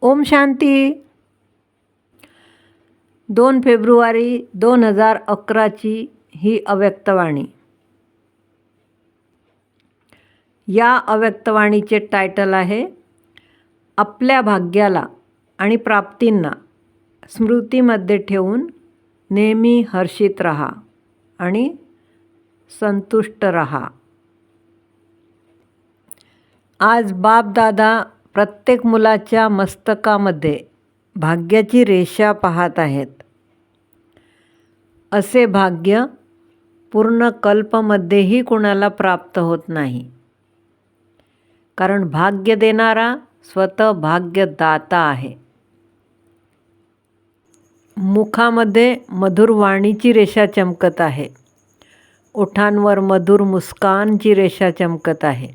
ओम शांती. दोन फेब्रुवारी दोन हजार अकराची ही अव्यक्तवाणी या अव्यक्तवाणीचे टायटल आहे आपल्या भाग्याला आणि प्राप्तींना स्मृतीमध्ये ठेवून नेहमी हर्षित रहा आणि संतुष्ट रहा. आज बापदादा प्रत्येक मुलाच्या मस्तकामध्ये भाग्याची रेषा पाहत आहेत. असे भाग्य पूर्ण कल्पमध्येही कुणाला प्राप्त होत नाही. कारण भाग्य देणारा स्वतः भाग्यदाता आहे. मुखामध्ये मधुर वाणीची रेषा चमकत आहे. ओठांवर मधुर मुस्कानची रेषा चमकत आहे.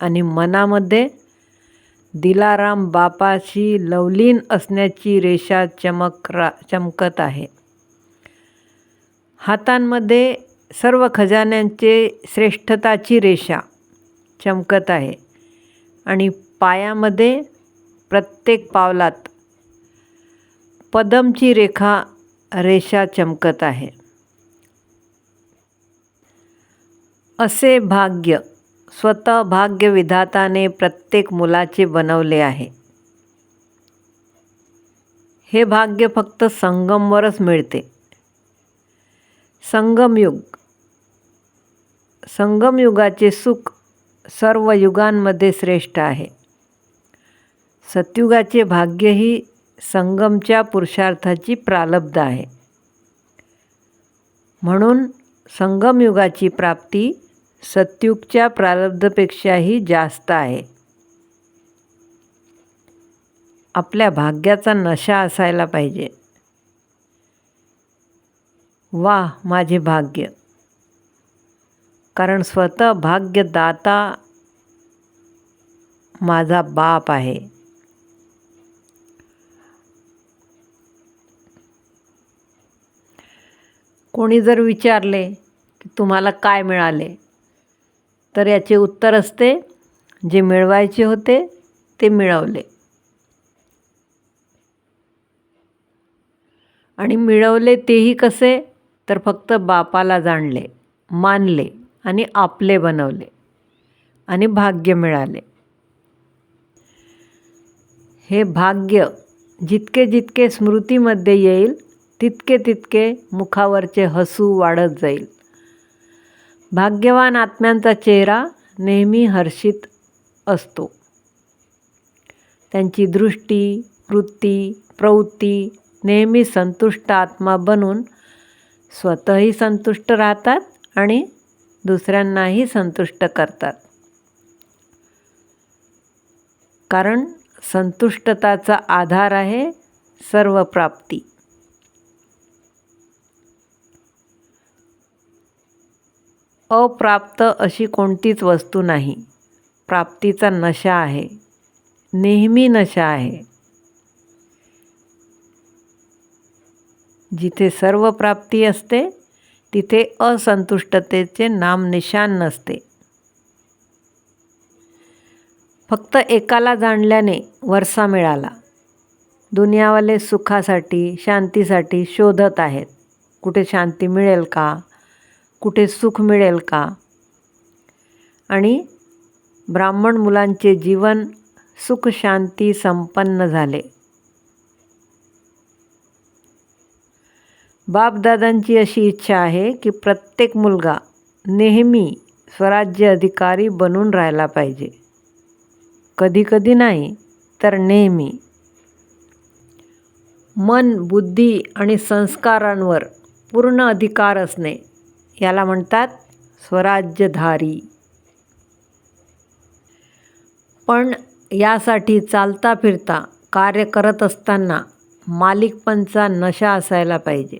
आणि मनामध्ये दिलाराम बापाशी लवलीन असण्याची रेषा चमक रा चमकत आहे. हातांमध्ये सर्व खजान्यांचे श्रेष्ठताची रेषा चमकत आहे आणि पायामध्ये प्रत्येक पावलात पदमची रेखा रेषा चमकत आहे. असे भाग्य स्वतः भाग्यविधाताने प्रत्येक मुलाचे बनवले आहे. हे भाग्य फक्त संगमवरच मिळते. संगमयुग. संगमयुगाचे सुख सर्व युगांमध्ये श्रेष्ठ आहे. सत्युगाचे भाग्यही संगमच्या पुरुषार्थाची प्रालब्ध आहे. म्हणून संगमयुगाची प्राप्ती सत्युगच्या प्रारब्धपेक्षाही जास्त आहे. आपल्या भाग्याचा नशा असायला पाहिजे. वा माझे भाग्य. कारण स्वतः भाग्यदाता माझा बाप आहे. कोणी जर विचारले की तुम्हाला काय मिळाले? तर याचे उत्तर असते जे मिळवायचे होते ते मिळवले. आणि मिळवले तेही कसे? तर फक्त बापाला जाणले मानले आणि आपले बनवले आणि भाग्य मिळाले. हे भाग्य जितके जितके स्मृतीमध्ये येईल तितके तितके मुखावरचे हसू वाढत जाईल. भाग्यवान आत्म्यांचा चेहरा नेहमी हर्षित असतो. त्यांची दृष्टी वृत्ती प्रवृत्ती नेहमी संतुष्ट आत्मा बनून स्वतःही संतुष्ट राहतात आणि दुसऱ्यांनाही संतुष्ट करतात. कारण संतुष्टताचा आधार आहे सर्व प्राप्ती. अप्राप्त अशी कोणतीच वस्तू नाही. प्राप्तीचा नशा आहे. नेहमी नशा आहे. जिथे सर्व प्राप्ती असते तिथे असंतुष्टतेचे नामनिशान नसते. फक्त एकाला जाणल्याने वरसा मिळाला. दुनियावाले सुखासाठी शांतीसाठी शोधत आहेत. कुठे शांती मिळेल का? कुठे सुख मिळेल का? आणि ब्राह्मण मुलांचे जीवन सुख शांती संपन्न झाले. बापदादांची अशी इच्छा आहे की प्रत्येक मुलगा नेहमी स्वराज्य अधिकारी बनून राहायला पाहिजे. कधी कधी नाही तर नेहमी. मन बुद्धी आणि संस्कारांवर पूर्ण अधिकार असणे याला म्हणतात स्वराज्यधारी. पण यासाठी चालता फिरता कार्य करत असताना मालिकपणचा नशा असायला पाहिजे.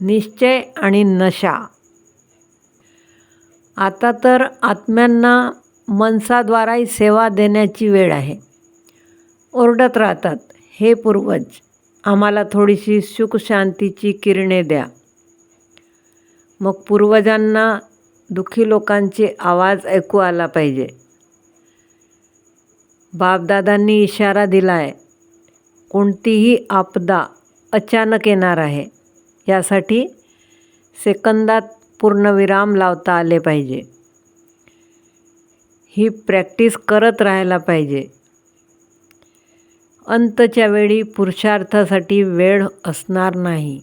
निश्चय आणि नशा. आता तर आत्म्यांना मनसाद्वाराही सेवा देण्याची वेळ आहे. ओरडत राहतात हे पूर्वज आम्हाला थोडीशी सुखशांतीची किरणे द्या. मग पूर्वजांना दुःखी लोकांचे आवाज ऐकू आला पाहिजे. बापदादांनी इशारा दिला आहे कोणतीही आपदा अचानक येणार आहे यासाठी सेकंदात पूर्णविराम लावता आले पाहिजे. ही प्रॅक्टिस करत राहायला पाहिजे. अंतच्या वेळी पुरुषार्थासाठी वेळ असणार नाही.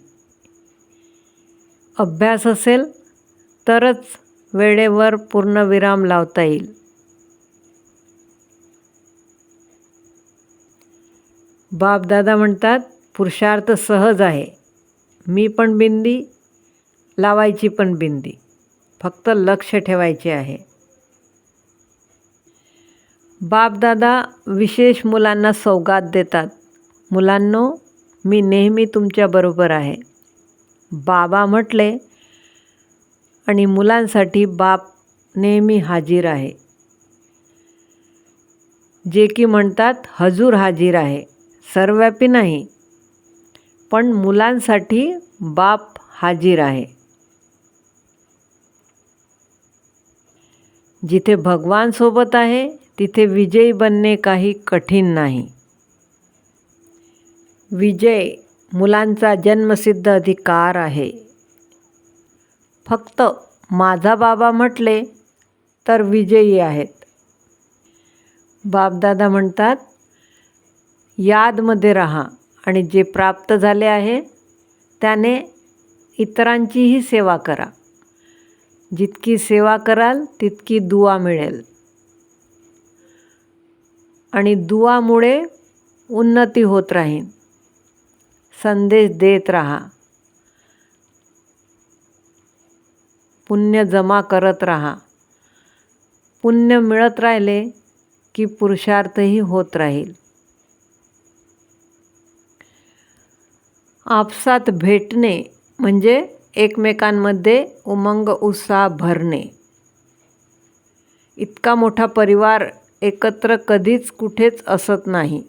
अभ्यास असेल तरच वेळेवर पूर्णविराम लावता येईल. बापदादा म्हणतात पुरुषार्थ सहज आहे. मी पण बिंदी लावायची पण बिंदी. फक्त लक्ष ठेवायचे आहे. बापदादा विशेष मुलांना सौगात देतात. मुलांनो मी नेहमी तुमच्याबरोबर आहे. बाबा म्हटले आणि मुलांसाठी बाप नेहमी हाजीर आहे. जे की म्हणतात हजूर हाजीर आहे. सर्वव्यापी नाही पण मुलांसाठी बाप हाजीर आहे. जिथे भगवान सोबत आहे तिथे विजयी बनणे काही कठीण नाही. विजय मुलांचा जन्मसिद्ध अधिकार आहे. फक्त माझा बाबा म्हटले तर विजयी आहेत. बापदादा म्हणतात यादमध्ये राहा आणि जे प्राप्त झाले आहे त्याने इतरांचीही सेवा करा. जितकी सेवा कराल तितकी दुवा मिळेल. आणि दुवामुळे उन्नती होत राहील संदेश देत राहा. पुण्य जमा करत राहा. पुण्य मिळत राहिले की पुरुषार्थही होत राहील. आपसात भेटणे म्हणजे एकमेकांमध्ये उमंग उत्साह भरणे. इतका मोठा परिवार एकत्र कधीच कुठेच असत नाही.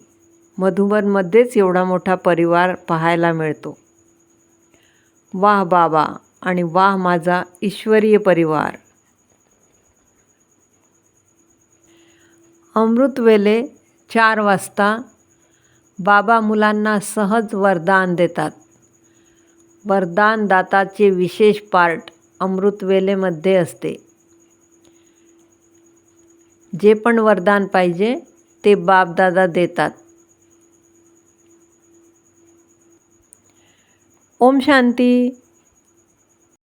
मधुबनमध्येच एवढा मोठा परिवार पाहायला मिळतो. वाह बाबा आणि वाह माझा ईश्वरीय परिवार. अमृतवेले चार वाजता बाबा मुलांना सहज वरदान देतात. वरदानदाताचे विशेष पार्ट अमृतवेलेमध्ये असते. जे पण वरदान पाहिजे ते बापदादा देतात. ओम शांती